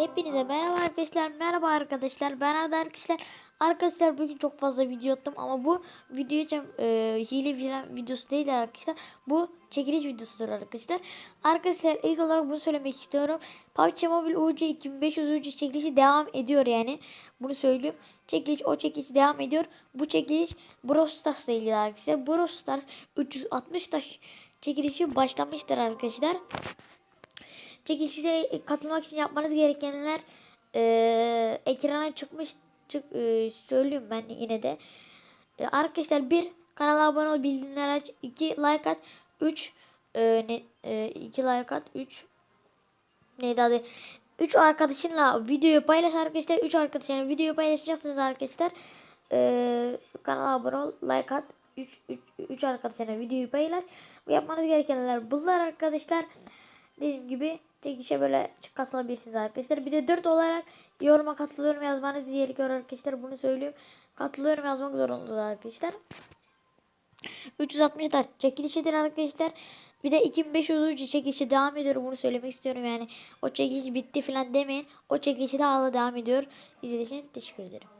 Hepinize merhaba arkadaşlar. Merhaba arkadaşlar. Ben Arda arkadaşlar. Arkadaşlar bugün çok fazla video attım ama bu video için e, hile bilen videosu değil arkadaşlar. Bu çekiliş videosudur arkadaşlar. Arkadaşlar ilk olarak bunu söylemek istiyorum. PUBG Mobile UC 2500 UC çekilişi devam ediyor yani. Bunu söyleyeyim. Çekiliş o çekiliş devam ediyor. Bu çekiliş Brawl Stars'la ilgili arkadaşlar. Brawl Stars 360 taş çekilişi başlamıştır arkadaşlar. Çekilişe katılmak için yapmanız gerekenler e, ekrana çıkmış çık, e, söyleyeyim ben yine de. E, arkadaşlar bir kanala abone ol bildirimleri aç. 2 like at. 3 e, e, like at. 3 neydi adı? 3 arkadaşınla videoyu paylaş arkadaşlar. 3 arkadaşınla videoyu paylaşacaksınız arkadaşlar. E, kanala abone ol. Like at. 3 3 3 arkadaşına videoyu paylaş. Bu yapmanız gerekenler bunlar arkadaşlar. Dediğim gibi çekişe böyle katılabilirsiniz arkadaşlar. Bir de 4 olarak yoruma katılıyorum yazmanız gerekiyor arkadaşlar. Bunu söyleyeyim. Katılıyorum yazmak zorundasınız arkadaşlar. 360 da çekilişidir arkadaşlar. Bir de 2500 ucu çekilişi devam ediyor. Bunu söylemek istiyorum yani. O çekiliş bitti falan demeyin. O çekilişi de hala devam ediyor. İzlediğiniz için teşekkür ederim.